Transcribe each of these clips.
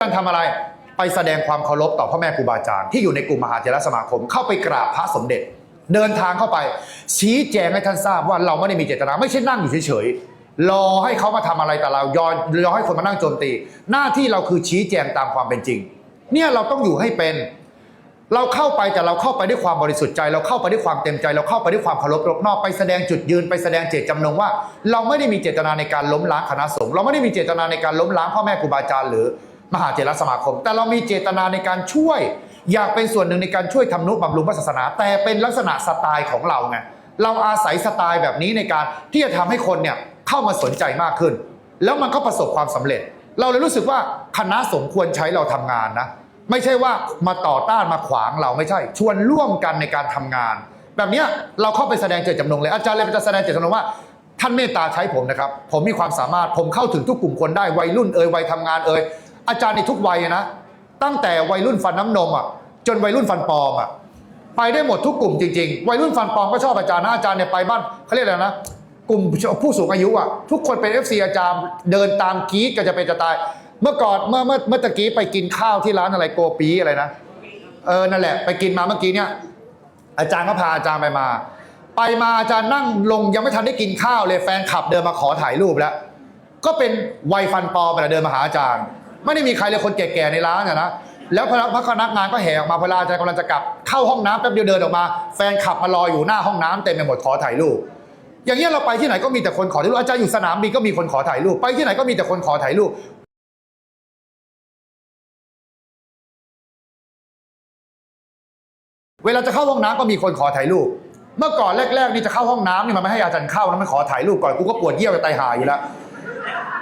การทำอะไรไปแสดงความเคารพต่อพ่อแม่ครูบาอาจารย์ที่อยู่ในกลุ่มมหาเถรสมาคม เข้าไปกราบพระสมเด็จ เดินทางเข้าไป ชี้แจงให้ท่านทราบว่าเราไม่ได้มีเจตนาไม่ใช่นั่งอยู่เฉยๆรอให้เขามาทำอะไรแต่เรายอนรอให้คนมานั่งโจมตี หน้าที่เราคือชี้แจงตามความเป็นจริง เนี่ยเราต้องอยู่ให้เป็น เราเข้าไปแต่เราเข้าไปด้วยความบริสุทธิ์ใจ เราเข้าไปด้วยความเต็มใจ เราเข้าไปด้วยความเคารพรบนอกไปแสดงจุดยืนไปแสดงเจตจำนงว่า เราไม่ได้มีเจตนาในการล้มล้างคณะสงฆ์เราไม่ได้มีเจตนาในการล้มล้างพ่อแม่ครูบาอาจารย์หรือ มหาเถรสมาคม แต่เรามีเจตนาในการช่วย อยากเป็นส่วนหนึ่งในการช่วยทำนุบำรุงพระศาสนา แต่เป็นลักษณะสไตล์ของเราไงเราอาศัยสไตล์แบบนี้ในการที่จะทำให้คนเนี่ยเข้ามาสนใจมากขึ้น แล้วมันก็ประสบความสำเร็จ เราเลยรู้สึกว่าคณะสงฆ์ควรใช้เราทำงานนะไม่ใช่ว่ามาต่อต้านมาขวางเราไม่ใช่ ชวนร่วมกันในการทำงาน แบบนี้เราเข้าไปแสดงเจตจำนงเลยอาจารย์เลยจะแสดงเจตจำนงว่าท่านเมตตาใช้ผมนะครับ ผมมีความสามารถผมเข้าถึงทุกกลุ่มคนได้วัยรุ่นเอ่ยวัยทำงานเอ่ย อาจารย์ในทุกวัยนะ ตั้งแต่วัยรุ่นฟันน้ำนมอะจนวัยรุ่นฟันปลอมอะไปได้หมดทุกกลุ่มจริงๆ วัยรุ่นฟันปลอมก็ชอบอาจารย์นะอาจารย์เนี่ยไปบ้านเขาเรียกอะไรนะกลุ่มผู้สูงอายุอะทุกคนเป็น FC อาจารย์เดินตามกีดก็จะเป็นจะตาย เมื่อก่อนเมื่อเมื่อเมื่อตะกี้ไปกินข้าวที่ร้านอะไรโกปีอะไรนะเออนั่นแหละ ไปกินมาเมื่อกี้เนี่ยอาจารย์ก็พาอาจารย์ไปมา ไปมาอาจารย์นั่งลงยังไม่ทันได้กินข้าวเลยแฟนขับเดินมาขอถ่ายรูปแล้ว ก็เป็นวัยฟันปลอมมาเดินมาหาอาจารย์ ไม่ได้มีใครเลยคนแก่ๆในร้านอะนะแล้วพนักพนักงานก็แห่ออกมาพออาจากำลังจะกลับเข้าห้องน้ำแป๊บเดียวเดินออกมา แฟนขับมารออยู่หน้าห้องน้ำเต็มไปหมดขอถ่ายรูปอย่างเงี้ยเราไปที่ไหนก็มีแต่คนขอถ่ายรูปอาจารย์อยู่สนามบินก็มีคนขอถ่ายรูปไปที่ไหนก็มีแต่คนขอถ่ายรูปเวลาจะเข้าห้องน้ำก็มีคนขอถ่ายรูป เมื่อก่อนแรกๆนี่จะเข้าห้องน้ำนี่มันไม่ให้อาจารย์เข้านะมันขอถ่ายรูปก่อนกูก็ปวดเยี่ยวจะตายหาอยู่แล้ว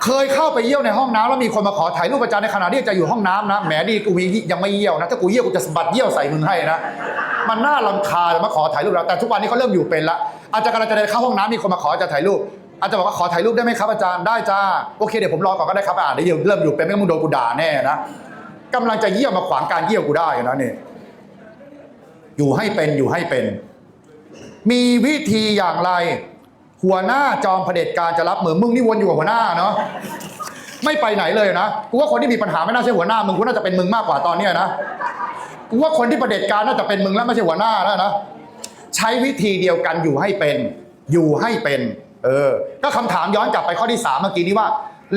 เคยเข้าไปเยี่ยวในห้องน้ำแล้วมีคนมาขอถ่ายรูปอาจารย์ในขณะที่อาจารย์อยู่ห้องน้ำนะแหมดีกูยังไม่เยี่ยวนะถ้ากูเยี่ยวกูจะสะบัดเยี่ยวใส่มึงให้นะมันน่ารำคาญมาขอถ่ายรูปแล้วแต่ทุกวันนี้เขาเริ่มอยู่เป็นละอาจารย์กำลังจะเดินเข้าห้องน้ำมีคนมาขออาจารย์ถ่ายรูปอาจารย์บอกว่าขอถ่ายรูปได้ไหมครับอาจารย์ได้จ้าโอเคเดี๋ยวผมรอก่อนก็ได้ครับอ่าเดี๋ยวเริ่มอยู่เป็นไม่งั้นมึงโดนกูด่าแน่นะกำลังจะเยี่ยวมาขวางการเยี่ยวกูได้นะเนี่ยอยู่ให้เป็นอยู่ให้เป็น มีวิธีอย่างไร หัวหน้าจอมเผด็จการจะรับมือมึงนี่วนอยู่กับหัวหน้าเนาะไม่ไปไหนเลยนะกูว่าคนที่มีปัญหาไม่น่าใช่หัวหน้ามึงกูน่าจะเป็นมึงมากกว่าตอนเนี้นะกูว่าคนที่เผด็จการน่าจะเป็นมึงแล้วไม่ใช่หัวหน้าแล้วนะใช้วิธีเดียวกันอยู่ให้เป็น อยู่ให้เป็น เออ ก็คำถามย้อนกลับไปข้อที่สามเมื่อกี้นี้ว่า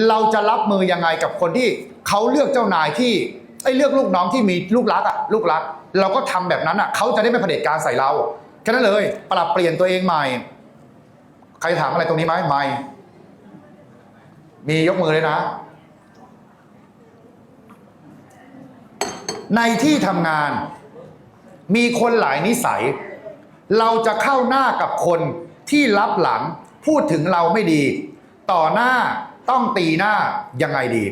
เราจะรับมือยังไงกับคนที่เขาเลือกเจ้านายที่ไอ้เลือกลูกน้องที่มีลูกรักอะลูกรัก เราก็ทำแบบนั้นอะเขาจะได้ไม่เผด็จการใส่เราแค่นั้นเลย ปรับเปลี่ยนตัวเองใหม่ ใครถามอะไรตรงนี้ไหมไม่ มียกมือเลยนะ ในที่ทำงาน มีคนหลายนิสัย เราจะเข้าหน้ากับคนที่รับหลังพูดถึงเราไม่ดี ต่อหน้าต้องตีหน้ายังไงดี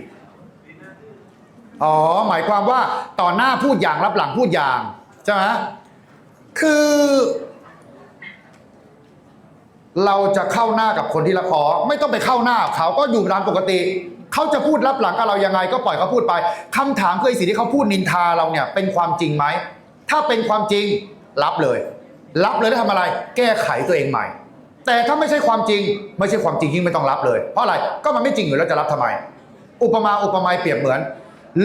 อ๋อ หมายความว่าต่อหน้าพูดอย่างรับหลังพูดอย่าง ใช่ไหมคือ เราจะเข้าหน้ากับคนที่ละคอไม่ต้องไปเข้าหน้าเขาก็อยู่ตามปกติเขาจะพูดรับหลังกับเรายังไง ก็ปล่อยเขาพูดไปคำถามคือไอ้สิ่งที่เขาพูดนินทาเราเนี่ยเป็นความจริงไหมถ้าเป็นความจริงรับเลย รับเลยแล้วทำอะไร แก้ไขตัวเองใหม่ แต่ถ้าไม่ใช่ความจริง ไม่ใช่ความจริงยิ่งไม่ต้องรับเลย เพราะอะไรก็มันไม่จริงอยู่แล้วจะรับทำไม อุปมาอุปไมยเปรียบเหมือน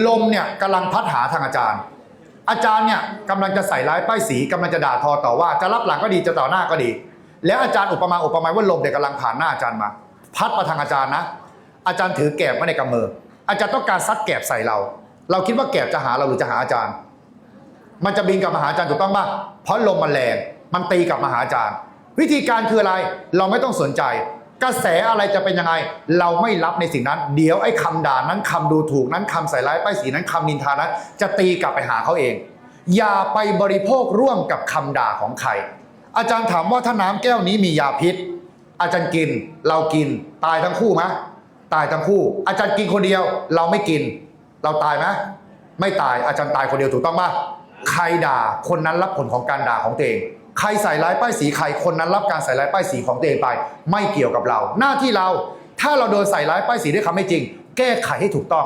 ลมเนี่ยกำลังพัดหาทางอาจารย์ อาจารย์เนี่ยกำลังจะใส่ร้ายป้ายสีกำลังจะด่าทอต่อว่า จะรับหลังก็ดีจะต่อหน้าก็ดี แล้วอาจารย์อุปมาอุปไมยว่าลมเนี่ยกำลังผ่านหน้าอาจารย์มา พัดมาทางอาจารย์นะ อาจารย์ถือแกบไว้ในกำมือ อาจารย์ต้องการซัดแกบใส่เรา เราคิดว่าแกบจะหาเราหรือจะหาอาจารย์ มันจะบินกลับมาหาอาจารย์ถูกต้องป่ะเพราะลมมันแรงมันตีกลับมาหาอาจารย์ วิธีการคืออะไรเราไม่ต้องสนใจ กระแสอะไรจะเป็นยังไง เราไม่รับในสิ่งนั้น เดี๋ยวไอ้คำด่านั้นคำดูถูกนั้นคำใส่ร้ายป้ายสีนั้นคำนินทานั้นจะตีกลับไปหาเขาเอง อย่าไปบริโภคร่วมกับคำด่าของใคร อาจารย์ถามว่าถ้าน้ำแก้วนี้มียาพิษ อาจารย์กิน เรากิน ตายทั้งคู่ไหมตายทั้งคู่ อาจารย์กินคนเดียว เราไม่กิน เราตายไหมไม่ตายอาจารย์ตายคนเดียวถูกต้องป่ะใครด่าคนนั้นรับผลของการด่าของตัวเองใครใส่ร้ายป้ายสีใครคนนั้นรับการใส่ร้ายป้ายสีของตัวเองไป ไม่เกี่ยวกับเรา หน้าที่เราถ้าเราโดนใส่ร้ายป้ายสีด้วยคำไม่จริง แก้ไขให้ถูกต้อง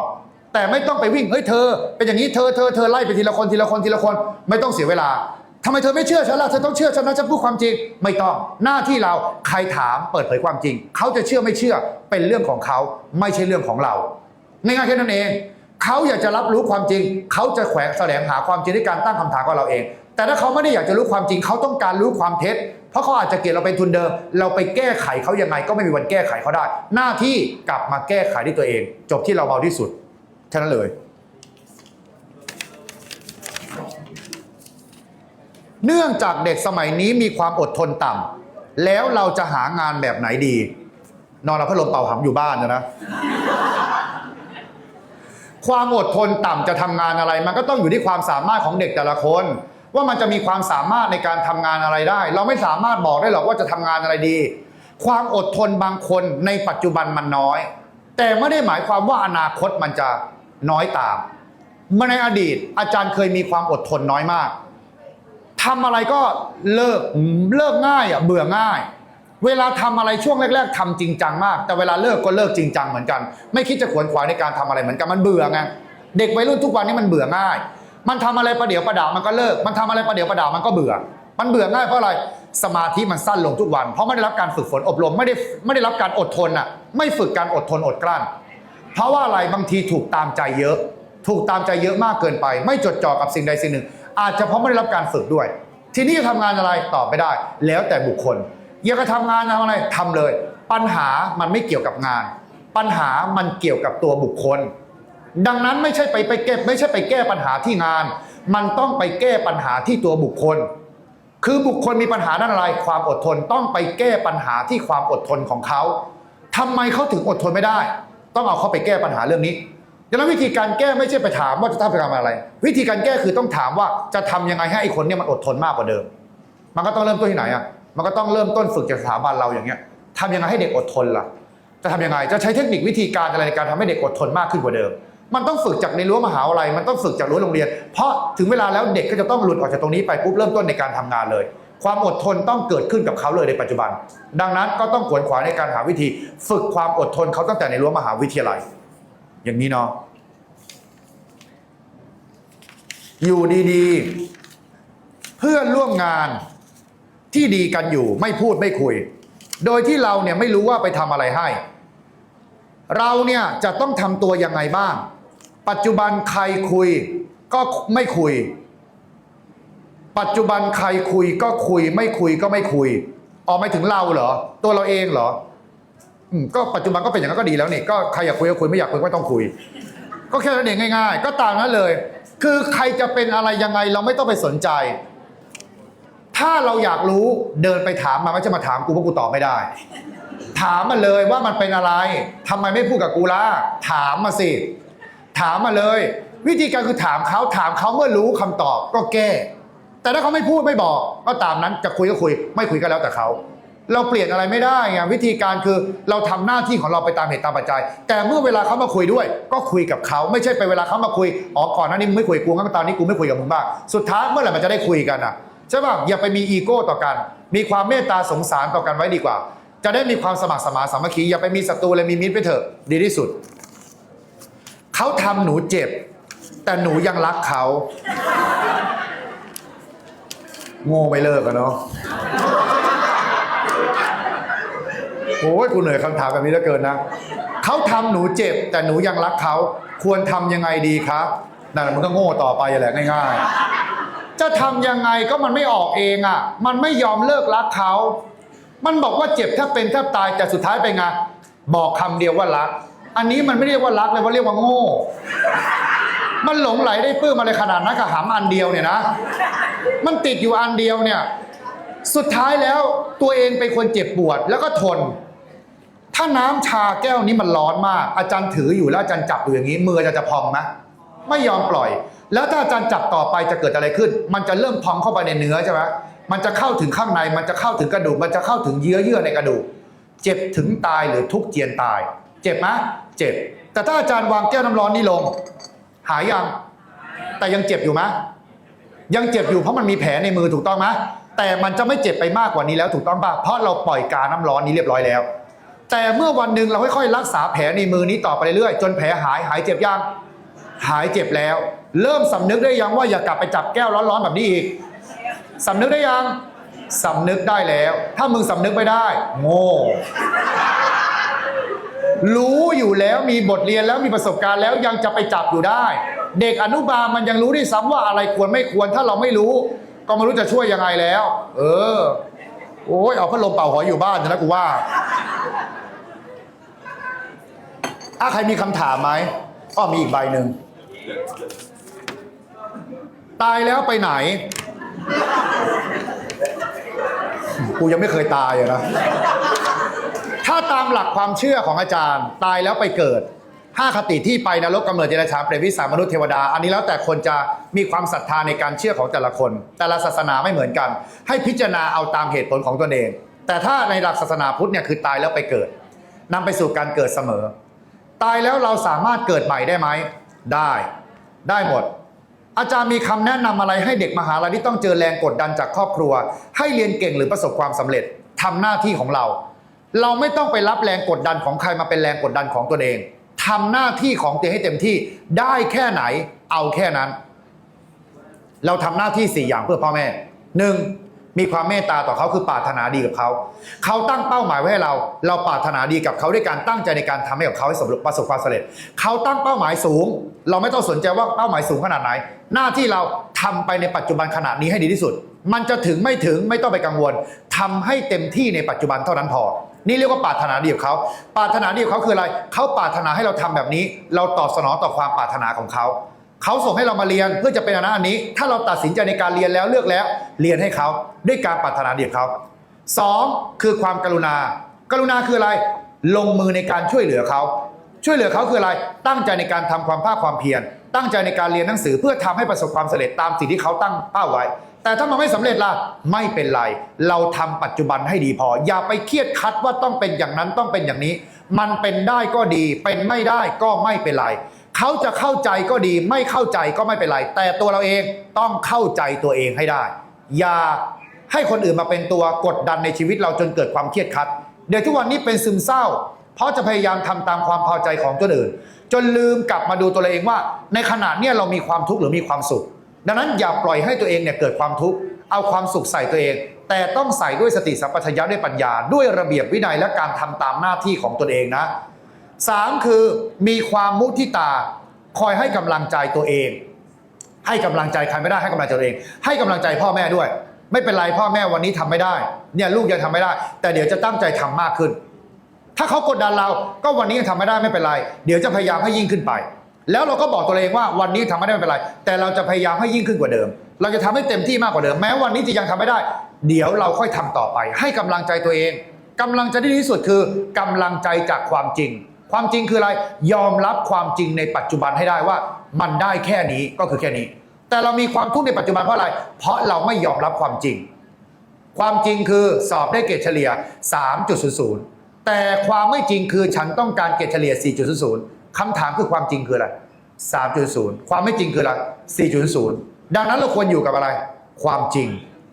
แต่ไม่ต้องไปวิ่งเฮ้ยเธอ เป็นอย่างนี้เธอเธอเธอไล่ไปทีละคนทีละคนทีละคน ไม่ต้องเสียเวลา ทำไมเธอไม่เชื่อฉันล่ะเธอต้องเชื่อฉันนะฉันพูดความจริง ไม่ต้องหน้าที่เราใครถามเปิดเผยความจริง เขาจะเชื่อไม่เชื่อเป็นเรื่องของเขาไม่ใช่เรื่องของเราง่ายๆแค่นั้นเอง เขาอยากจะรับรู้ความจริง เขาจะแขวงแสวงหาความจริงด้วยการตั้งคำถามกับเราเอง แต่ถ้าเขาไม่ได้อยากจะรู้ความจริง เขาต้องการรู้ความเท็จ เพราะเขาอาจจะเกลียดเราเป็นทุนเดิม เราไปแก้ไขเขายังไงก็ไม่มีวันแก้ไขเขาได้ หน้าที่กลับมาแก้ไขด้วยตัวเอง จบที่เราเบาที่สุดแค่นั้นเลย เนื่องจากเด็กสมัยนี้มีความอดทนต่ำแล้วเราจะหางานแบบไหนดี นอนเอาพัดลมเป่าหำอยู่บ้านนะนะ ความอดทนต่ำจะทำงานอะไร มันก็ต้องอยู่ที่ความสามารถของเด็กแต่ละคน ว่ามันจะมีความสามารถในการทำงานอะไรได้ เราไม่สามารถบอกได้หรอกว่าจะทำงานอะไรดี ความอดทนบางคนในปัจจุบันมันน้อย แต่ไม่ได้หมายความว่าอนาคตมันจะน้อยตามเมื่อในอดีตอาจารย์เคยมีความอดทนน้อยมาก ทำอะไรก็เลิกเลิกง่ายอะเบื่อง่าย เวลาทำอะไรช่วงแรก ๆทำจริงจังมาก แต่เวลาเลิกก็เลิกจริงจังเหมือนกัน ไม่คิดจะขวนขวายในการทำอะไรเหมือนกันมันเบื่อไงเด็กวัยรุ่นทุกวันนี้มันเบื่อง่าย มันทำอะไรประเดี๋ยวประดามันก็เลิก มันทำอะไรประเดี๋ยวประดามันก็เบื่อ มันเบื่อง่ายเพราะอะไรสมาธิมันสั้นลงทุกวัน เพราะไม่ได้รับการฝึกฝนอบรมไม่ได้ไม่ได้รับการอดทนอะไม่ฝึกการอดทนอดกลั้น เพราะว่าอะไรบางทีถูกตามใจเยอะ ถูกตามใจเยอะมากเกินไป ไม่จดจ่อกับสิ่งใดสิ่งหนึ่ง อาจจะเพราะไม่ได้รับการฝึกด้วย ทีนี้จะทำงานอะไรตอบไม่ได้ แล้วแต่บุคคลอยากจะทำงานทำอะไรทำเลย ปัญหามันไม่เกี่ยวกับงาน ปัญหามันเกี่ยวกับตัวบุคคล ดังนั้นไม่ใช่ไปไปแก้ไม่ใช่ไปแก้ปัญหาที่งาน มันต้องไปแก้ปัญหาที่ตัวบุคคล คือบุคคลมีปัญหาด้านอะไรความอดทนต้องไปแก้ปัญหาที่ความอดทนของเขาทำไมเขาถึงอดทนไม่ได้ ต้องเอาเขาไปแก้ปัญหาเรื่องนี้ ดังนั้นวิธีการแก้ไม่ใช่ไปถามว่าจะทำไปทำอะไร วิธีการแก้คือต้องถามว่าจะทำยังไงให้ไอ้คนเนี่ยมันอดทนมากกว่าเดิม มันก็ต้องเริ่มต้นที่ไหนอะมันก็ต้องเริ่มต้นฝึกจากสถาบันเราอย่างเงี้ยทำยังไงให้เด็กอดทนล่ะ จะทำยังไงจะใช้เทคนิควิธีการอะไรในการทำให้เด็กอดทนมากขึ้นกว่าเดิม มันต้องฝึกจากในรั้วมหาวิทยาลัยมันต้องฝึกจากรั้วโรงเรียน เพราะถึงเวลาแล้วเด็กก็จะต้องหลุดออกจากตรงนี้ไปปุ๊บเริ่มต้นในการทำงานเลย ความอดทนต้องเกิดขึ้นกับเขาเลยในปัจจุบัน ดังนั้นก็ต้องขวนขวายในการหาวิธี ฝึกความอดทนเขาตั้งแต่ในรั้วมหาวิทยาลัย อย่างนี้เนาะอยู่ดีๆ เพื่อนร่วมงานที่ดีกันอยู่ไม่พูดไม่คุย โดยที่เราเนี่ยไม่รู้ว่าไปทำอะไรให้ เราเนี่ยจะต้องทำตัวยังไงบ้าง ปัจจุบันใครคุยก็ไม่คุย ปัจจุบันใครคุยก็คุย ไม่คุยก็ไม่คุย ออกไม่ถึงเราเหรอ ตัวเราเองเหรอ อืมก็ปัจจุบันก็เป็นอย่างนั้นก็ดีแล้วนี่ก็ใครอยากคุยก็คุยไม่อยากคุยก็ไม่ต้องคุย ก็แค่นั้นเองง่าย ๆ ก็ตามนั้นเลย คือใครจะเป็นอะไรยังไงเราไม่ต้องไปสนใจ ถ้าเราอยากรู้เดินไปถามมาไม่ใช่มาถามกูเพราะกูตอบไม่ได้ ถามมาเลยว่ามันเป็นอะไรทำไมไม่พูดกับกูล่ะถามมาสิ ถามมาเลย วิธีการคือถามเขาถามเขาเมื่อรู้คำตอบก็แก้แต่ถ้าเขาไม่พูดไม่บอก ก็ตามนั้นจะคุยก็คุย ไม่คุยก็แล้วแต่เขา เราเปลี่ยนอะไรไม่ได้ไงวิธีการคือเราทำหน้าที่ของเราไปตามเหตุตามปัจจัย แต่เมื่อเวลาเขามาคุยด้วย ก็คุยกับเขาไม่ใช่ไปเวลาเขามาคุยอ๋อก่อนหน้านี้มึงไม่คุยกูงั้นตอนนี้กูไม่คุยกับมึงบ้างสุดท้ายเมื่อไหร่มันจะได้คุยกันอะใช่ป่ะอย่าไปมีอีโก้ต่อกัน มีความเมตตาสงสารต่อกันไว้ดีกว่า จะได้มีความสมัครสมานสามัคคีอย่าไปมีศัตรูเลยมีมิตรไปเถอะดีที่สุดเขาทำหนูเจ็บ แต่หนูยังรักเขาโง่ไม่เลิกอะเนาะ โอ้ยกูเหนื่อยคำถามแบบนี้เหลือเกินนะเขาทำหนูเจ็บ แต่หนูยังรักเขาควรทำยังไงดีครับนั่นมันก็โง่ต่อไปแหละง่ายๆ จะทำยังไงก็มันไม่ออกเองอะ่ะ มันไม่ยอมเลิกรักเขา มันบอกว่าเจ็บถ้าเป็นถ้าตายแต่สุดท้ายเป็นไงบอกคำเดียวว่ารัก อันนี้มันไม่เรียกว่ารักเลยว่าเรียกว่าโง่ มันหลงไหลได้ปลื้มอะไรขนาดนั้นกับหำอันเดียวเนี่ยนะ มันติดอยู่อันเดียวเนี่ย สุดท้ายแล้วตัวเองเป็นคนเจ็บปวดแล้วก็ทน ถ้าน้ำชาแก้วนี้มันร้อนมาก อาจารย์ถืออยู่แล้วอาจารย์จับอยู่อย่างนี้มืออาจารย์จะพองไหมไม่ยอมปล่อย แล้วถ้าอาจารย์จับต่อไปจะเกิดอะไรขึ้น มันจะเริ่มพองเข้าไปในเนื้อใช่ไหมมันจะเข้าถึงข้างใน มันจะเข้าถึงกระดูก มันจะเข้าถึงเยื่อเยื่อในกระดูก เจ็บถึงตายหรือทุกเจียนตาย เจ็บไหมเจ็บ แต่ถ้าอาจารย์วางแก้วน้ำร้อนนี้ลง หายยัง แต่ยังเจ็บอยู่ไหมยังเจ็บอยู่เพราะมันมีแผลในมือถูกต้องไหมแต่มันจะไม่เจ็บไปมากกว่านี้แล้วถูกต้องป่ะเพราะเราปล่อยกาน้ำร้อนนี้เรียบร้อยแล้ว แต่เมื่อวันหนึ่งเราค่อยๆรักษาแผลในมือนี้ต่อไปเรื่อยๆจนแผลหายหายเจ็บยังหายเจ็บแล้ว เริ่มสำนึกได้ยังว่าอย่ากลับไปจับแก้วร้อนๆแบบนี้อีกสำนึกได้ยังสำนึกได้แล้ว ถ้ามึงสำนึกไม่ได้ โง่รู้อยู่แล้วมีบทเรียนแล้วมีประสบการณ์แล้วยังจะไปจับอยู่ได้ เด็กอนุบาลมันยังรู้ได้วยซ้ำว่าอะไรควรไม่ควรถ้าเราไม่รู้ ก็ไม่รู้จะช่วยยังไงแล้ว เออ โอ้ยเอาพัดลมเป่าหอยอยู่บ้านเถอะนะกูว่า อะใครมีคำถามไหมอ้อมีอีกใบหนึ่ง ตายแล้วไปไหน กูยังไม่เคยตายอะนะ ถ้าตามหลักความเชื่อของอาจารย์ ตายแล้วไปเกิดห้าคติที่ไปนรกกำเนิดเจรชาเปรตวิสามนุษย์เทวดา อันนี้แล้วแต่คนจะมีความศรัทธาในการเชื่อของแต่ละคน แต่ละศาสนาไม่เหมือนกัน ให้พิจารณาเอาตามเหตุผลของตนเอง แต่ถ้าในหลักศาสนาพุทธเนี่ยคือตายแล้วไปเกิดนำไปสู่การเกิดเสมอ ตายแล้วเราสามารถเกิดใหม่ได้ไหม ได้ ได้หมด อาจารย์มีคำแนะนำอะไรให้เด็กมหาลัยที่ต้องเจอแรงกดดันจากครอบครัว ให้เรียนเก่งหรือประสบความสำเร็จทำหน้าที่ของเรา เราไม่ต้องไปรับแรงกดดันของใครมาเป็นแรงกดดันของตัวเองทำหน้าที่ของตัวเองให้เต็มที่ได้แค่ไหน เอาแค่นั้น เราทำหน้าที่สี่อย่างเพื่อพ่อแม่หนึ่ง มีความเมตตาต่อเขาคือปรารถนาดีกับเขาเขาตั้งเป้าหมายไว้ให้เรา เราปรารถนาดีกับเขาด้วยการตั้งใจในการทำให้กับเขาให้สำเร็จประสบความสำเร็จเขาตั้งเป้าหมายสูง เราไม่ต้องสนใจว่าเป้าหมายสูงขนาดไหน หน้าที่เราทำไปในปัจจุบันขณะนี้ให้ดีที่สุด มันจะถึงไม่ถึงไม่ต้องไปกังวลทำให้เต็มที่ในปัจจุบันเท่านั้นพอนี่เรียกว่าปรารถนาดีกับเขาปรารถนาดีกับเขาคืออะไรเขาปรารถนาให้เราทำแบบนี้ เราตอบสนองต่อความปรารถนาของเขา เขาส่งให้เรามาเรียนเพื่อจะเป็นอันนั้นอันนี้ ถ้าเราตัดสินใจในการเรียนแล้วเลือกแล้ว เรียนให้เขาด้วยการปรารถนาดีกับเขาสองคือความกรุณา กรุณาคืออะไร ลงมือในการช่วยเหลือเขา ช่วยเหลือเขาคืออะไร ตั้งใจในการทำความภาคความเพียร ตั้งใจในการเรียนหนังสือเพื่อทำให้ประสบความสำเร็จตามสิ่งที่เขาตั้งเป้าไว้ แต่ถ้ามันไม่สำเร็จล่ะ ไม่เป็นไร เราทำปัจจุบันให้ดีพอ อย่าไปเครียดคัดว่าต้องเป็นอย่างนั้นต้องเป็นอย่างนี้ มันเป็นได้ก็ดี เป็นไม่ได้ก็ไม่เป็นไร เขาจะเข้าใจก็ดีไม่เข้าใจก็ไม่เป็นไร แต่ตัวเราเองต้องเข้าใจตัวเองให้ได้ อย่าให้คนอื่นมาเป็นตัวกดดันในชีวิตเราจนเกิดความเครียดคัดเดี๋ยวทุกวันนี้เป็นซึมเศร้า เพราะจะพยายามทำตามความพอใจของคนอื่น จนลืมกลับมาดูตัวเองว่า ในขณะนี้เรามีความทุกข์หรือมีความสุข ดังนั้นอย่าปล่อยให้ตัวเองเนี่ยเกิดความทุกข์เอาความสุขใส่ตัวเอง แต่ต้องใส่ด้วยสติสัมปชัญญะด้วยปัญญา ด้วยระเบียบวินัยและการทำตามหน้าที่ของตนเองนะ สามคือมีความมุทิตา คอยให้กำลังใจตัวเอง ให้กำลังใจใครไม่ได้ให้กำลังใจตัวเอง ให้กำลังใจพ่อแม่ด้วย ไม่เป็นไรพ่อแม่วันนี้ทำไม่ได้ เนี่ยลูกยังทำไม่ได้ แต่เดี๋ยวจะตั้งใจทำมากขึ้น ถ้าเขากดดันเราก็วันนี้ยังทำไม่ได้ไม่เป็นไร เดี๋ยวจะพยายามให้ยิ่งขึ้นไป แล้วเราก็บอกตัวเองว่าวันนี้ทำไม่ได้ไม่เป็นไร แต่เราจะพยายามให้ยิ่งขึ้นกว่าเดิม เราจะทำให้เต็มที่มากกว่าเดิม แม้วันนี้จะยังทำไม่ได้ เดี๋ยวเราค่อยทำต่อไป ให้กำลังใจตัวเองกำลังใจที่ดีที่สุดคือกำลังใจจากความจริง ความจริงคืออะไร ยอมรับความจริงในปัจจุบันให้ได้ว่า มันได้แค่นี้ก็คือแค่นี้ แต่เรามีความทุกข์ในปัจจุบันเพราะอะไร เพราะเราไม่ยอมรับความจริง ความจริงคือสอบได้เกรดเฉลี่ย 3.00 แต่ความไม่จริงคือฉันต้องการเกรดเฉลี่ย 4.00คำถามคือความจริงคืออะไร 3.0 ความไม่จริงคืออะไร 4.0 ดังนั้นเราควรอยู่กับอะไร ความจริง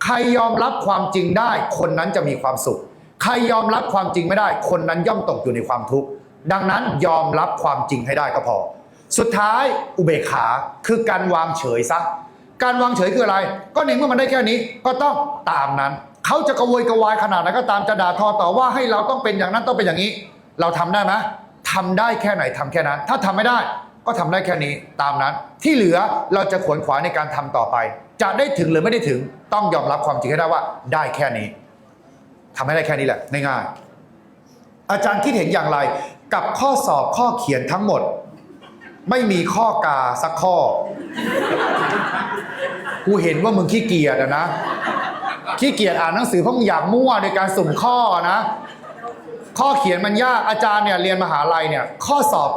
ใครยอมรับความจริงได้ คนนั้นจะมีความสุข ใครยอมรับความจริงไม่ได้ คนนั้นย่อมตกอยู่ในความทุกข์ ดังนั้นยอมรับความจริงให้ได้ก็พอ สุดท้ายอุเบกขาคือการวางเฉยซะ การวางเฉยคืออะไร ก็ในเมื่อมันได้แค่นี้ก็ต้องตามนั้น เขาจะกระวยกระวายขนาดไหนก็ตามจะด่าทอต่อว่าให้เราต้องเป็นอย่างนั้นต้องเป็นอย่างนี้ เราทำได้ไหมทำได้แค่ไหนทำแค่นั้น ถ้าทำไม่ได้ก็ทำได้แค่นี้ตามนั้น ที่เหลือเราจะขวนขวายในการทำต่อไป จะได้ถึงหรือไม่ได้ถึงต้องยอมรับความจริงให้ได้ว่าได้แค่นี้ทำให้ได้แค่นี้แหละง่ายๆอาจารย์คิดเห็นอย่างไร กับข้อสอบข้อเขียนทั้งหมด ไม่มีข้อกาสักข้อ กูเห็นว่ามึงขี้เกียจนะ ขี้เกียจอ่านหนังสือเพราะมึงอยากมั่วในการสุ่มข้อนะ ข้อเขียนมันยากอาจารย์เนี่ยเรียนมหาลัยเนี่ย ข้อสอบ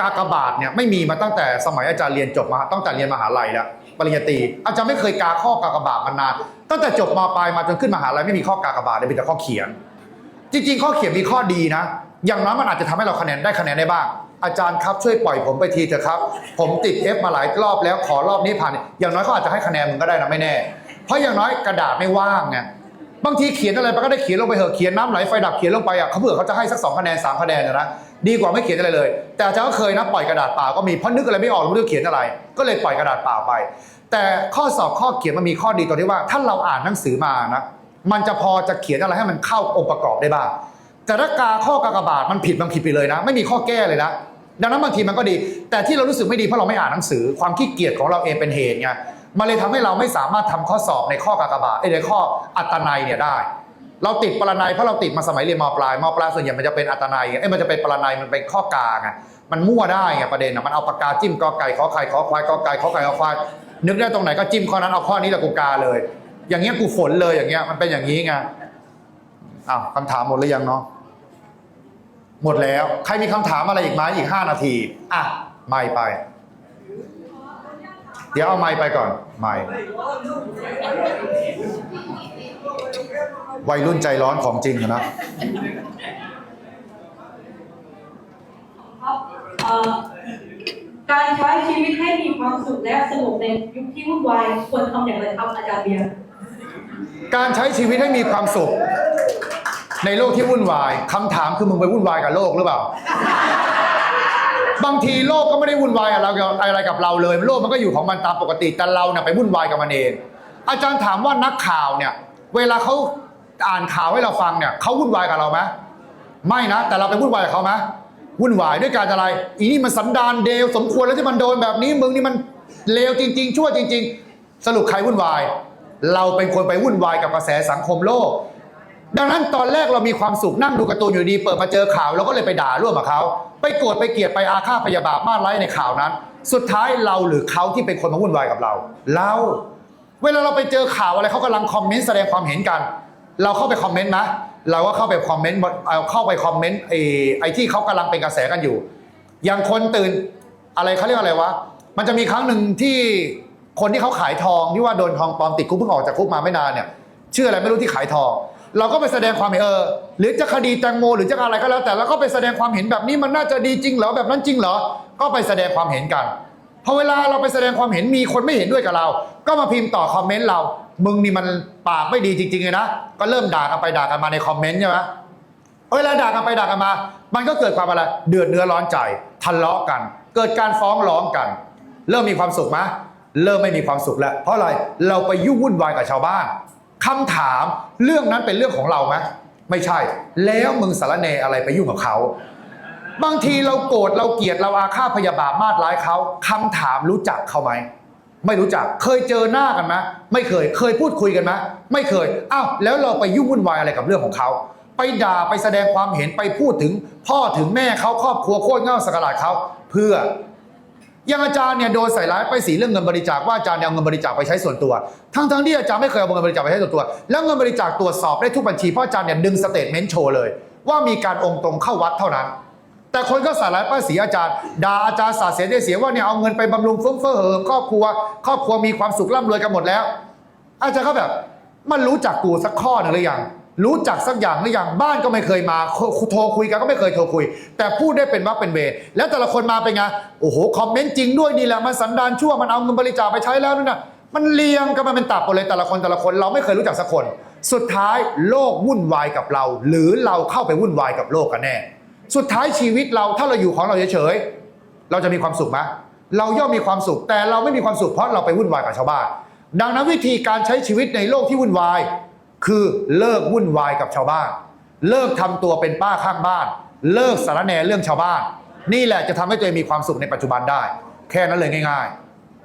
กากบาทเนี่ยไม่มีมาตั้งแต่สมัยอาจารย์เรียนจบมาตั้งแต่เรียนมหาลัยแล้วปริญญาตรีอาจารย์ไม่เคยกาข้อกากบาทมานานตั้งแต่จบมาปลายมาจนขึ้นมหาลัยไม่มีข้อกากบาทเลยมีแต่ข้อเขียน จริง ๆ ข้อเขียนมีข้อดีนะ อย่างน้อยมันอาจจะทำให้เราคะแนนได้คะแนนได้บ้าง อาจารย์ครับช่วยปล่อยผมไปทีเถอะครับ ผมติด F มาหลายรอบแล้วขอรอบนี้ผ่าน อย่างน้อยเขาอาจจะให้คะแนนมึงก็ได้นะไม่แน่ เพราะอย่างน้อยกระดาษไม่ว่างไงบางทีเขียนอะไรไปก็ได้เขียนลงไปเหอะเขียนน้ำไหลไฟดับเขียนลงไปอะเขาเผื่อเขาจะให้สักสองคะแนนสามคะแนนนะดีกว่าไม่เขียนอะไรเลย แต่อาจารย์ก็เคยนะปล่อยกระดาษเปล่าก็มีเพราะนึกอะไรไม่ออกไม่รู้เขียนอะไร ก็เลยปล่อยกระดาษเปล่าไป แต่ข้อสอบข้อเขียนมันมีข้อดีตรงที่ว่าถ้าเราอ่านหนังสือมานะมันจะพอจะเขียนอะไรให้มันเข้าองค์ประกอบได้บ้าง แต่ถ้ากาข้อกากบาทมันผิดมันผิดไปเลยนะ ไม่มีข้อแก้เลยนะดังนั้นบางทีมันก็ดี แต่ที่เรารู้สึกไม่ดีเพราะเราไม่อ่านหนังสือ ความขี้เกียจของเราเองเป็นเหตุไงมันเลยทำให้เราไม่สามารถทำข้อสอบในข้อกากบาทเอ้ในข้ออัตนัยเนี่ยได้ เราติดปรนัยเพราะเราติดมาสมัยเรียนมปลายมปลายส่วนใหญ่มันจะเป็นอัตนัยเอ้ยมันจะเป็นปรนัยมันเป็นข้อกาไงมันมั่วได้ไงประเด็นนะมันเอาปากกาจิ้มกอไก่ขอไข่ขอควายกอไก่ขอไก่ขอควายนึกได้ตรงไหนก็จิ้มข้อนั้นเอาข้อนี้แหละกูกาเลย อย่างเงี้ยกูฝนเลยอย่างเงี้ยมันเป็นอย่างนี้ไงอ้าวคำถามหมดหรือยังเนาะ หมดแล้ว ใครมีคำถามอะไรอีกไหมอีกห้านาที อะ ไม่ไป เดี๋ยวเอาไม้ไปก่อน ไม้วัยรุ่นใจร้อนของจริงอะนะครับเอ่อการใช้ชีวิตให้มีความสุขและสนุกในยุคที่วุ่นวายควรทำอย่างไรครับอาจารย์เบียร์การใช้ชีวิตให้มีความสุข ในโลกที่วุ่นวายคำถามคือมึงไปวุ่นวายกับโลกหรือเปล่า บางทีโลกก็ไม่ได้วุ่นวายอะไรกับอะไรกับเราเลย โลกมันก็อยู่ของมันตามปกติแต่เราเนี่ยไปวุ่นวายกับมันเอง อาจารย์ถามว่านักข่าวเนี่ย เวลาเขาอ่านข่าวให้เราฟังเนี่ยเขาวุ่นวายกับเราไหมไม่นะ แต่เราไปวุ่นวายกับเขาไหมวุ่นวายด้วยการอะไร อีนี่มันสันดานเดวสมควรแล้วที่มันโดนแบบนี้มึงนี่มันเลวจริง ๆ ชั่วจริง ๆ สรุปใครวุ่นวาย เราเป็นคนไปวุ่นวายกับกระแสสังคมโลก ดังนั้นตอนแรกเรามีความสุขนั่งดูการ์ตูนอยู่ดี เปิดมาเจอข่าวเราก็เลยไปด่าร่วมกับเขา ไปโกรธไปเกลียดไปอาฆาตพยาบาทมาดไร้ในข่าวนั้น สุดท้ายเราหรือเขาที่เป็นคนมาวุ่นวายกับเราเราเวลาเราไปเจอข่าวอะไรเขากำลังคอมเมนต์แสดงความเห็นกัน เราเข้าไปคอมเมนต์นะเราก็เข้าไปคอมเมนต์เอาเข้าไปคอมเมนต์ไอ้ไอ้ที่เขากำลังเป็นกระแสกันอยู่ อย่างคนตื่นอะไรเขาเรียกอะไรวะมันจะมีครั้งหนึ่งที่คนที่เขาขายทองที่ว่าโดนทองปลอมติดคุกเพิ่งออกจากคุกมาไม่นานเนี่ยชื่ออะไรไม่รู้ที่ขายทอง เราก็ไปแสดงความเห็นเออ หรือจะคดีแตงโม หรือจะอะไรก็แล้ว แต่เราก็ไปแสดงความเห็นแบบนี้มันน่าจะดีจริงเหรอแบบนั้นจริงเหรอ ก็ไปแสดงความเห็นกันพอเวลาเราไปแสดงความเห็นมีคนไม่เห็นด้วยกับเรา ก็มาพิมพ์ต่อคอมเมนต์เรา มึงนี่มันปากไม่ดีจริงๆเลยนะ ก็เริ่มด่ากันไปด่ากันมาในคอมเมนต์ใช่ไหมเวลาด่ากันไปด่ากันมา มันก็เกิดความอะไร เดือดเนื้อร้อนใจ ทะเลาะกัน เกิดการฟ้องร้องกัน เริ่มมีความสุขไหมเริ่มไม่มีความสุขแล้ว เพราะอะไร เราไปยุ่งวุ่นวายกับชาวบ้าน คำถามเรื่องนั้นเป็นเรื่องของเราไหมไม่ใช่ แล้วมึงสารเนอะไรไปยุ่งกับเขา บางทีเราโกรธเราเกลียดเราอาฆาตพยาบาทมาดร้ายเขาคำถามรู้จักเขาไหมไม่รู้จักเคยเจอหน้ากันไหมไม่เคย เคยพูดคุยกันไหมไม่เคยอ้าวแล้วเราไปยุ่งวุ่นวายอะไรกับเรื่องของเขาไปด่าไปแสดงความเห็นไปพูดถึง พ่อถึงแม่เขาครอบครัวโคตรเง่าสกลาดเขาเพื่อ ย่างอาจารย์เนี่ยโดนใส่ร้ายไปสีเรื่องเงินบริจาคว่าอาจารย์เอาเงินบริจาคไปใช้ส่วนตัว ทั้งทั้งๆที่อาจารย์ไม่เคยเอาเงินบริจาคไปใช้ส่วนตัว แล้วเงินบริจาคตรวจสอบได้ทุกบัญชีเพราะอาจารย์เนี่ยดึงสเตทเมนต์โชว์เลย ว่ามีการองค์ตรงเข้าวัดเท่านั้น แต่คนก็สาร้ายป้าสีอาจารย์ด่าอาจารย์สาเสียได้เสียว่าเนี่ยเอาเงินไปบำรุงเฟุ้งเฟ้อเหอะครอบครัวครอบครัวมีความสุขร่ำรวยกันหมดแล้ว อาจารย์ก็แบบมันรู้จักกูสักข้อหนึ่งหรือยัง รู้จักสักอย่างหรือยังบ้านก็ไม่เคยมาโทรคุยกันก็ไม่เคยโทรคุย แต่พูดได้เป็นว่าเป็นเวรแล้วแต่ละคนมาเป็นไงโอ้โหคอมเมนต์จริงด้วยนี่แหละมันสันดานชั่วมันเอาเงินบริจาคไปใช้แล้วนั่นนะมันเลียงกันมาเป็นตับหมดเลยแต่ละคนแต่ละคนเราไม่เคยรู้จักสักคน สุดท้ายโลกวุ่นวายกับเรา หรือเราเข้าไปวุ่นวายกับโลกกันแน่ สุดท้ายชีวิตเราถ้าเราอยู่ของเราเฉยๆเราจะมีความสุขไหมเราย่อมมีความสุข แต่เราไม่มีความสุขเพราะเราไปวุ่นวายกับชาวบ้านดังนั้นวิธีการใช้ชีวิตในโลกที่วุ่นวาย คือเลิกวุ่นวายกับชาวบ้าน เลิกทำตัวเป็นป้าข้างบ้าน เลิกสารแหนเรื่องชาวบ้าน นี่แหละจะทำให้ตัวเองมีความสุขในปัจจุบันได้ แค่นั้นเลยง่าย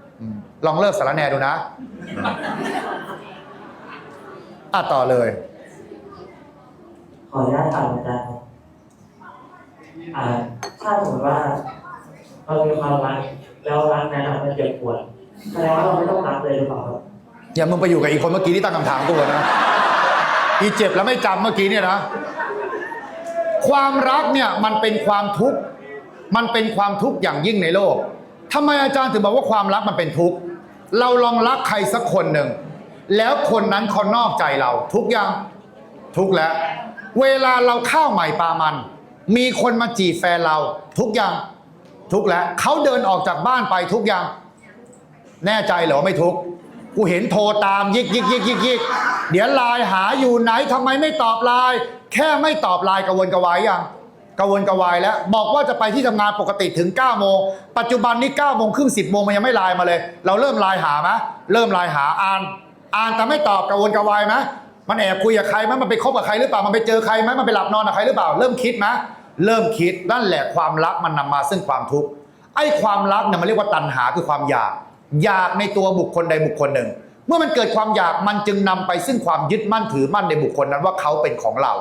ๆลองเลิกสารแหนดูนะอะต่อเลย ขออนุญาตถามอาจารย์อ่าถ้าสมมติว่าเรามีความรักแล้วรักนั้นอะมันเจ็บปวดแสดงว่าเราไม่ต้องรักเลยหรือเปล่าครับ อย่ามึงไปอยู่กับอีกคนเมื่อกี้ที่ตั้งคำถามกูนะอีเจ็บแล้วไม่จำเมื่อกี้เนี่ยนะ ความรักเนี่ยมันเป็นความทุกข์ มันเป็นความทุกข์อย่างยิ่งในโลกทำไมอาจารย์ถึงบอกว่าความรักมันเป็นทุกข์ เราลองรักใครสักคนหนึ่ง แล้วคนนั้นเขานอกใจเรา ทุกอย่างทุกแล้ว เวลาเราข้าวใหม่ปลามัน มีคนมาจีบแฟนเรา ทุกอย่างทุกแล้วเขาเดินออกจากบ้านไปทุกอย่างแน่ใจเหรอไม่ทุกข์ กูเห็นโทรตามยิกยิกยิกยิกยิกเดี๋ยวไลน์หาอยู่ไหนทำไมไม่ตอบไลน์แค่ไม่ตอบไลน์กวนกวายยังกวนกวายแล้ว บอกว่าจะไปที่ทำงานปกติถึง9โมงปัจจุบันนี้9โมงครึ่ง10โมงมันยังไม่ไลน์มาเลย เราเริ่มไลน์หาไหมเริ่มไลน์หาอ่าน อ่านแต่ไม่ตอบกวนกวายไหมมันแอบคุยกับใครไหมมันไปคบกับใครหรือเปล่ามันไปเจอใครไหมมันไปหลับนอนกับใครหรือเปล่า เริ่มคิดไหมเริ่มคิดนั่นแหละความรักมันนำมาซึ่งความทุกข์ไอ้ความรักเนี่ยมันเรียกว่าตัณหาคือความอยาก อยากในตัวบุคคลใดบุคคลหนึ่ง เมื่อมันเกิดความอยากมันจึงนำไปซึ่งความยึดมั่นถือมั่นในบุคคลนั้นว่าเขาเป็นของเรา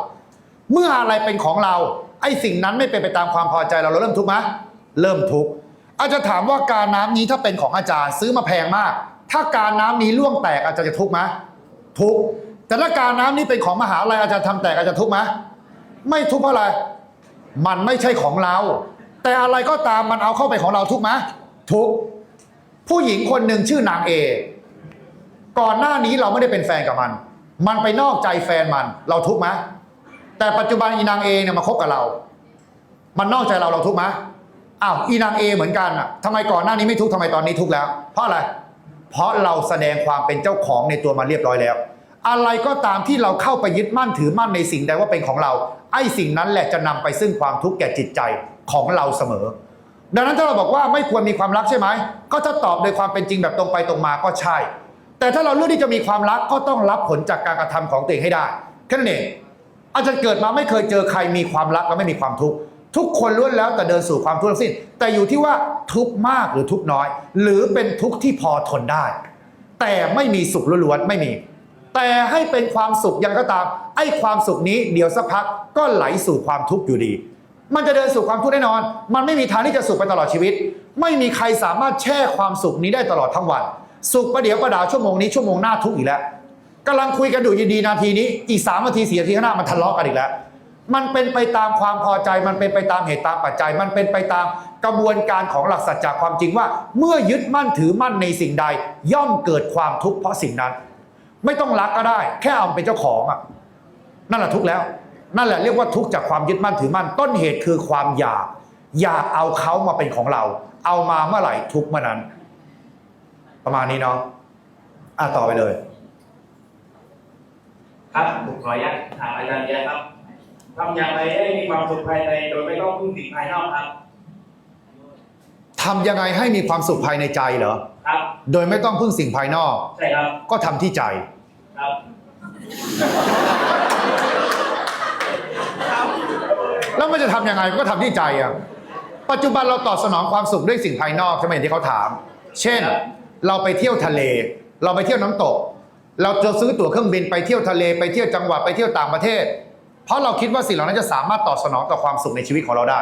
เมื่ออะไรเป็นของเรา ไอ้สิ่งนั้นไม่เป็นไปตามความพอใจเราเราเริ่มทุกข์ไหมเริ่มทุกข์อาจจะถามว่าการน้ำนี้ถ้าเป็นของอาจารย์ซื้อมาแพงมาก ถ้าการน้ำนี้ล่วงแตกอาจารย์จะทุกข์ไหมทุกข์แต่ถ้าการน้ำนี้เป็นของมหาลัยอาจารย์ทำแตกอาจารย์ทุกข์ไหมไม่ทุกข์เพราะอะไร มันไม่ใช่ของเรา แต่อะไรก็ตามมันเอาเข้าไปของเราทุกข์ไหมทุกข์ ผู้หญิงคนหนึ่งชื่อนางเอ ก่อนหน้านี้เราไม่ได้เป็นแฟนกับมัน มันไปนอกใจแฟนมัน เราทุกข์ไหมแต่ปัจจุบันอีนางเอเนี่ยมาคบกับเรา มันนอกใจเราเราทุกข์ไหมอ้าวอีนางเอเหมือนกันอะทำไมก่อนหน้านี้ไม่ทุกข์ทำไมตอนนี้ทุกข์แล้ว เพราะอะไร เพราะเราแสดงความเป็นเจ้าของในตัวมาเรียบร้อยแล้ว อะไรก็ตามที่เราเข้าไปยึดมั่นถือมั่นในสิ่งใดว่าเป็นของเรา ไอ้สิ่งนั้นแหละจะนำไปซึ่งความทุกข์แก่จิตใจของเราเสมอ ดังนั้นถ้าเราบอกว่าไม่ควรมีความรักใช่ไหม ก็ถ้าตอบโดยความเป็นจริงแบบตรงไปตรงมาก็ใช่ แต่ถ้าเราเลือกที่จะมีความรักก็ต้องรับผลจากการกระทำของตัวเองให้ได้แค่นั้นเองอาจารย์เกิดมาไม่เคยเจอใครมีความรักแล้วไม่มีความทุกข์ทุกคนล้วนแล้วแต่เดินสู่ความทุกข์ทั้งสิ้น แต่อยู่ที่ว่าทุกข์มากหรือทุกข์น้อย หรือเป็นทุกข์ที่พอทนได้ แต่ไม่มีสุขล้วนๆไม่มี แต่ให้เป็นความสุขยังก็ตามไอ้ความสุขนี้เดี๋ยวสักพักก็ไหลสู่ความทุกข์อยู่ดี มันจะเดินสู่ความทุกข์แน่นอน มันไม่มีทางที่จะสุขไปตลอดชีวิต ไม่มีใครสามารถแช่ความสุขนี้ได้ตลอดทั้งวัน สุขประเดี๋ยวประดาวชั่วโมงนี้ชั่วโมงหน้าทุกข์อีกแล้วกำลังคุยกันอยู่ดีๆนาทีนี้ อีกสามนาทีสี่นาทีข้างหน้ามันทะเลาะกันอีกแล้ว มันเป็นไปตามความพอใจ มันเป็นไปตามเหตุตามปัจจัย มันเป็นไปตามกระบวนการของหลักสัจจะความจริงว่า เมื่อยึดมั่นถือมั่นในสิ่งใด ย่อมเกิดความทุกข์เพราะสิ่งนั้น ไม่ต้องรักก็ได้ แค่เอาเป็นเจ้าของอะนั่นแหละทุกข์แล้ว นั่นแหละเรียกว่าทุกข์จากความยึดมั่นถือมั่น ต้นเหตุคือความอยาก อยากเอาเขามาเป็นของเรา เอามาเมื่อไหร่ทุกข์เมื่อนั้น ประมาณนี้เนาะอะต่อไปเลย ครับผมขออนุญาตถามอาจารย์เยอะครับทำอย่างไรให้มีความสุขภายในโดยไม่ต้องพึ่งสิ่งภายนอกครับทำยังไงให้มีความสุขภายในใจเหรอครับ โดยไม่ต้องพึ่งสิ่งภายนอก ใช่ครับ ก็ทำที่ใจครับ แล้วมันจะทำยังไงก็ทำที่ใจอะปัจจุบันเราตอบสนองความสุขด้วยสิ่งภายนอกใช่ไหมอย่างที่เขาถาม เช่น เราไปเที่ยวทะเล เราไปเที่ยวน้ำตก เราจะซื้อตั๋วเครื่องบินไปเที่ยวทะเลไปเที่ยวจังหวัดไปเที่ยวต่างประเทศ เพราะเราคิดว่าสิ่งเหล่านั้นจะสามารถตอบสนองต่อความสุขในชีวิตของเราได้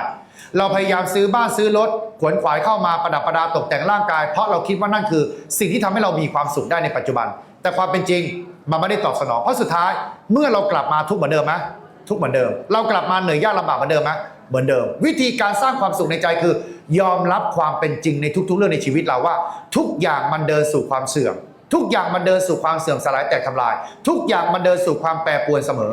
เราพยายามซื้อบ้านซื้อรถขวนขวายเข้ามาประดับประดาตกแต่งร่างกาย เพราะเราคิดว่านั่นคือ สิ่งที่ทำให้เรามีความสุขได้ในปัจจุบัน แต่ความเป็นจริงมันไม่ได้ตอบสนองเพราะสุดท้ายเมื่อเรากลับมาทุกข์เหมือนเดิมไหม ทุกเหมือนเดิม เรากลับมาเหนื่อยยากลำบากเหมือนเดิมไหมเหมือนเดิม วิธีการสร้างความสุขในใจคือ ยอมรับความเป็นจริงในทุก ๆ เรื่องในชีวิตเราว่า ทุกอย่างมันเดินสู่ความเสื่อม ทุกอย่างมันเดินสู่ความเสื่อมสลายแตกทำลาย ทุกอย่างมันเดินสู่ความแปรปรวนเสมอ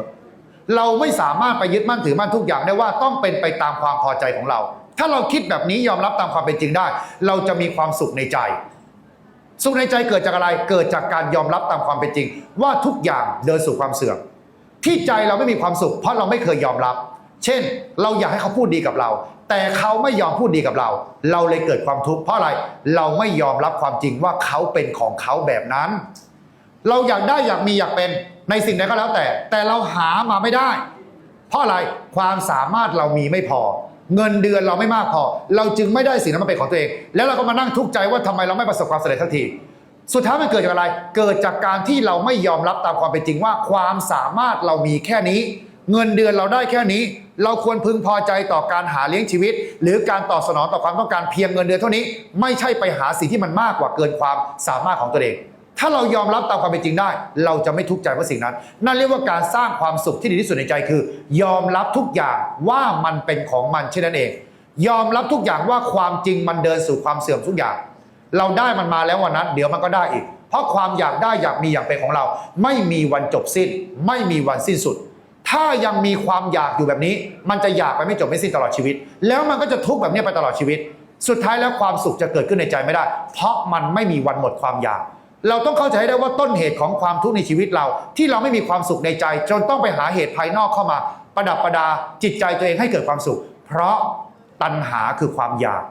เราไม่สามารถไปยึดมั่นถือมั่นทุกอย่างได้ว่าต้องเป็นไปตามความพอใจของเรา ถ้าเราคิดแบบนี้ยอมรับตามความเป็นจริงได้ เราจะมีความสุขในใจ สุขในใจเกิดจากอะไรเกิดจากการยอมรับตามความเป็นจริง ว่าทุกอย่างเดินสู่ความเสื่อม ที่ใจเราไม่มีความสุข เพราะเราไม่เคยยอมรับ เช่น เราอยากให้เขาพูดดีกับเรา แต่เขาไม่ยอมพูดดีกับเรา เราเลยเกิดความทุกข์เพราะอะไรเราไม่ยอมรับความจริงว่าเขาเป็นของเขาแบบนั้น เราอยากได้อยากมีอยากเป็นในสิ่งใดก็แล้วแต่ แต่เราหามาไม่ได้ เพราะอะไรความสามารถเรามีไม่พอ เงินเดือนเราไม่มากพอ เราจึงไม่ได้สิ่งนั้นมาเป็นของตัวเอง แล้วเราก็มานั่งทุกข์ใจว่าทำไมเราไม่ประสบความสำเร็จทันที สุดท้ายมันเกิดจากอะไร เกิดจากการที่เราไม่ยอมรับตามความเป็นจริงว่า ความสามารถเรามีแค่นี้ เงินเดือนเราได้แค่นี้ เราควรพึงพอใจต่อการหาเลี้ยงชีวิต หรือการตอบสนองต่อความต้องการเพียงเงินเดือนเท่านี้ ไม่ใช่ไปหาสิ่งที่มันมากกว่าเกินความสามารถของตัวเองถ้าเรายอมรับตามความเป็นจริงได้ เราจะไม่ทุกข์ใจเพราะสิ่งนั้น นั่นเรียกว่าการสร้างความสุขที่ดีที่สุดในใจคือ ยอมรับทุกอย่างว่ามันเป็นของมันเช่นนั้นเอง ยอมรับทุกอย่างว่าความจริงมันเดินสู่ความเสื่อมทุกอย่าง เราได้มันมาแล้ววันนั้น เดี๋ยวมันก็ได้อีก เพราะความอยากได้อยากมีอย่างเป็นของเรา ไม่มีวันจบสิ้น ไม่มีวันสิ้นสุด ถ้ายังมีความอยากอยู่แบบนี้ มันจะอยากไปไม่จบไม่สิ้นตลอดชีวิต แล้วมันก็จะทุกข์แบบนี้ไปตลอดชีวิต สุดท้ายแล้วความสุขจะเกิดขึ้นในใจไม่ได้ เพราะมันไม่มีวันหมดความอยาก เราต้องเข้าใจให้ได้ว่าต้นเหตุของความทุกข์ในชีวิตเรา ที่เราไม่มีความสุขในใจ จนต้องไปหาเหตุภายนอกเข้ามา ประดับประดาจิตใจตัวเองให้เกิดความสุข เพราะตัณหาคือความอยาก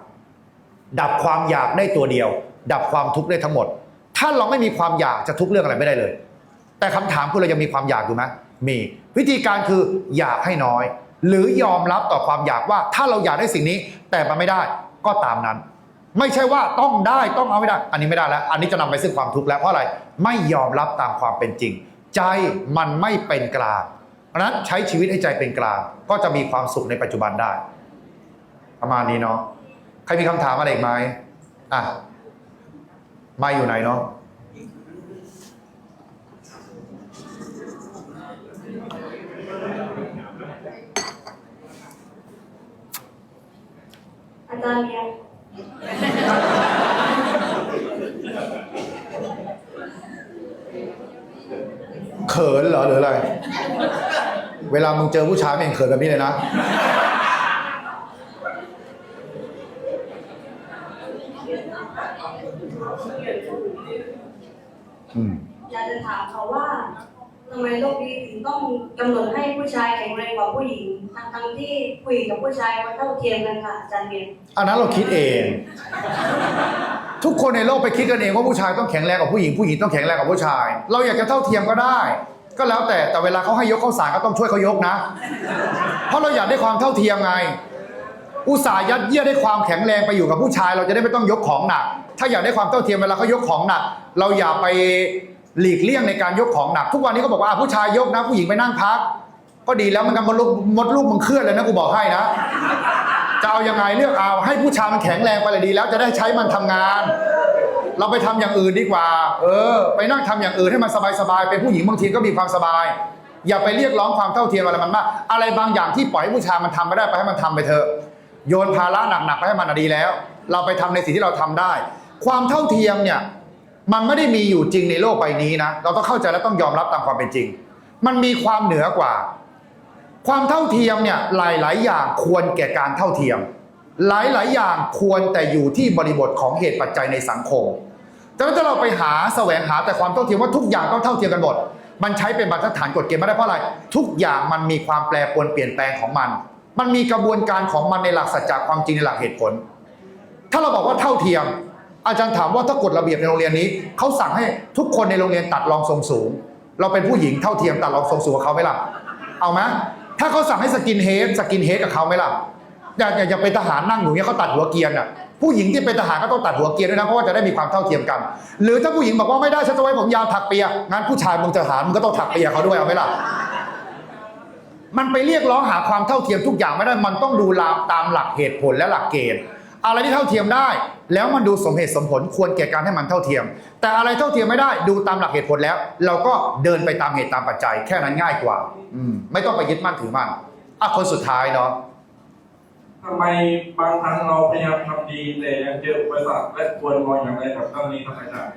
ดับความอยากได้ตัวเดียว ดับความทุกข์ได้ทั้งหมด ถ้าเราไม่มีความอยากจะทุกข์เรื่องอะไรไม่ได้เลย แต่คำถามคือเรายังมีความอยากอยู่ไหมมีวิธีการคืออยากให้น้อย หรือยอมรับต่อความอยากว่า ถ้าเราอยากได้สิ่งนี้ แต่มันไม่ได้ก็ตามนั้น ไม่ใช่ว่าต้องได้ต้องเอาไม่ได้ อันนี้ไม่ได้แล้ว อันนี้จะนำไปซึ่งความทุกข์แล้วเพราะอะไรไม่ยอมรับตามความเป็นจริง ใจมันไม่เป็นกลางเพราะนั้นใช้ชีวิตให้ใจเป็นกลาง ก็จะมีความสุขในปัจจุบันได้ ประมาณนี้เนาะ ใครมีคำถามอะไรอีกไหมอะไม่อยู่ไหนเนาะอาจารย์เบียร์เขินเหรอหรืออะไร เวลามึงเจอผู้ชายไม่เห็นเขินแบบนี้เลยนะ อืมอยากจะถามเขาว่าทำไมโลกนี้ถึงต้องกำหนดให้ผู้ชายแข็งแรงกว่าผู้หญิงทั้งทั้งๆที่คุยกับผู้ชายมันเท่าเทียมกันค่ะอาจารย์เบียร์อันนั้นเราคิดเอง ทุกคนในโลกไปคิดกันเองว่าผู้ชายต้องแข็งแรงกว่าผู้หญิงผู้หญิงต้องแข็งแรงกว่าผู้ชาย เราอยากจะเท่าเทียมก็ได้ ก็แล้วแต่แต่เวลาเขาให้ยกข้าวสารก็ต้องช่วยเขายกนะ เพราะเราอยากได้ความเท่าเทียมไง อุตส่าห์ยัดเยียดให้ความแข็งแรงไปอยู่กับผู้ชาย เราจะได้ไม่ต้องยกของหนัก ถ้าอยากได้ความเท่าเทียมเวลาเขายกของหนัก เราอย่าไปหลีกเลี่ยงในการยกของหนัก ทุกวันนี้ก็บอกว่าผู้ชายยกนะผู้หญิงไปนั่งพัก ก็ดีแล้วมันกันมดลูกมดลูกมึงเคลื่อนเลยนะกูบอกให้นะจะเอายังไงเลือกเอาให้ผู้ชายมันแข็งแรงไปเลยดี แล้วจะได้ใช้มันทำงาน เราไปทำอย่างอื่นดีกว่า เออ ไปนั่งทำอย่างอื่นให้มันสบายๆเป็นผู้หญิงบางทีก็มีความสบาย อย่าไปเรียกร้องความเท่าเทียมอะไรมันมากอะไรบางอย่างที่ปล่อยให้ผู้ชายมันทำไม่ได้ไปให้มันทำไปเถอะ โยนภาระหนักๆไปให้มันอดีแล้ว เราไปทำในสิ่งที่เราทำได้ ความเท่าเทียมเนี่ยมันไม่ได้มีอยู่จริงในโลกใบนี้นะเราต้องเข้าใจและต้องยอมรับตามความเป็นจริง มันมีความเหนือกว่า ความเท่าเทียมเนี่ยหลายๆ อย่างควรแก่การเท่าเทียม หลายๆ อย่างควรแต่อยู่ที่บริบทของเหตุปัจจัยในสังคมแต่ถ้าเราไปหาแสวงหาแต่ความเท่าเทียมว่าทุกอย่างต้องเท่าเทียมกันหมดมันใช้เป็นบรรทัดฐานกฎเกณฑ์ไม่ได้เพราะอะไร ทุกอย่างมันมีความแปรปรวนเปลี่ยนแปลงของมัน มันมีกระบวนการของมันในหลักสัจจะความจริงในหลักเหตุผล ถ้าเราบอกว่าเท่าเทียม อาจารย์ถามว่าถ้ากฎระเบียบในโรงเรียนนี้เขาสั่งให้ทุกคนในโรงเรียนตัดรองทรงสูง เราเป็นผู้หญิงเท่าเทียมตัดรองทรงสูงกับเขาไหมล่ะ เอาไหมถ้าเขาสั่งให้สกินเฮดสกินเฮดกับเขาไหมล่ะอย่าอย่าอย่าเป็นทหารนั่งอยู่เนี้ยเขาตัดหัวเกียร์น่ะผู้หญิงที่เป็นทหารก็ต้องตัดหัวเกียนด้วยนะเพราะว่าจะได้มีความเท่าเทียมกัน หรือถ้าผู้หญิงบอกว่าไม่ได้ฉันจะไว้ผมยาวถักเปียงั้นผู้ชายมึงจะทหารมึงก็ต้องถักเปียเขาด้วยเอาไหมล่ะ มันไปเรียกร้องหาความเท่าเทียมทุกอย่างไม่ได้ มันต้องดูลามตามหลักเหตุผลและหลักเกณฑ์ อะไรที่เท่าเทียมได้ แล้วมันดูสมเหตุสมผลควรแก่การให้มันเท่าเทียม แต่อะไรเท่าเทียมไม่ได้ดูตามหลักเหตุผลแล้ว เราก็เดินไปตามเหตุตามปัจจัย แค่นั้นง่ายกว่า อืมไม่ต้องไปยึดมั่นถือมั่นอะคนสุดท้ายเนาะทำไมบางครั้งเราพยายามทำดีแต่ยังเจออุปสรรคและควรมองอย่างไรกับเรื่องนี้ครับอาจารย์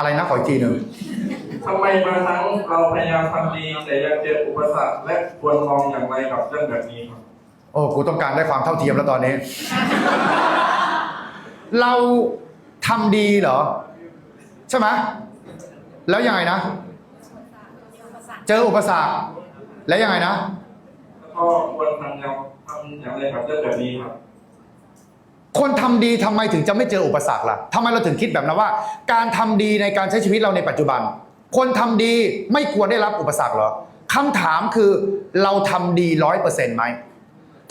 อะไรนะขออีกทีหนึ่งทำไมบางครั้งเราพยายามทำดีแต่ยังเจออุปสรรคและควรมองอย่างไรกับเรื่องแบบนี้ครับโอ้กูต้องการได้ความเท่าเทียมแล้วตอนนี้ เราทำดีเหรอ ใช่ไหมแล้วยังไงนะ เจออุปสรรคแล้วยังไงนะ แล้วก็ควรทำอย่างทำอย่างไรกับเรื่องแบบนี้ครับ คนทำดีทำไมถึงจะไม่เจออุปสรรคล่ะทำไมเราถึงคิดแบบนั้นว่า การทำดีในการใช้ชีวิตเราในปัจจุบัน คนทำดีไม่ควรได้รับอุปสรรคเหรอคำถามคือเราทำดีร้อยเปอร์เซ็นต์ไหม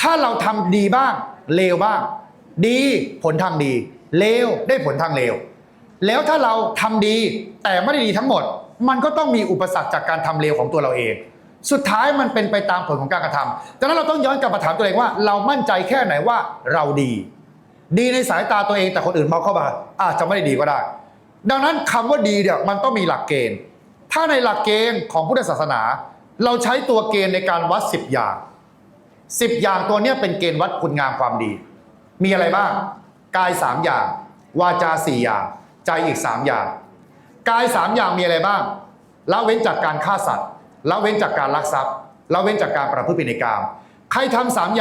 ถ้าเราทำดีบ้างเลวบ้าง ดีผลทางดีเลวได้ผลทางเลวแล้วถ้าเราทำดีแต่ไม่ได้ดีทั้งหมด มันก็ต้องมีอุปสรรคจากการทำเลวของตัวเราเอง สุดท้ายมันเป็นไปตามผลของการกระทำดังนั้นเราต้องย้อนกลับมาถามตัวเองว่า เรามั่นใจแค่ไหนว่าเราดี ดีในสายตาตัวเองแต่คนอื่นมองเข้ามา อาจจะไม่ได้ดีก็ได้ ดังนั้นคำว่าดีเนี่ยมันต้องมีหลักเกณฑ์ ถ้าในหลักเกณฑ์ของพุทธศาสนา เราใช้ตัวเกณฑ์ในการวัด 10 อย่าง 10 อย่างตัวเนี้ยเป็นเกณฑ์วัดคุณงามความดี มีอะไรบ้าง กาย 3 อย่าง วาจา 4 อย่าง ใจอีก 3 อย่าง กาย 3 อย่างมีอะไรบ้างละเว้นจากการฆ่าสัตว์ละเว้นจากการลักทรัพย์ละเว้นจากการประพฤติผิดในกาม ใครทำสามอย่าง